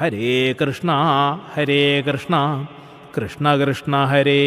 Hare Krishna Hare Krishna Krishna Krishna Hare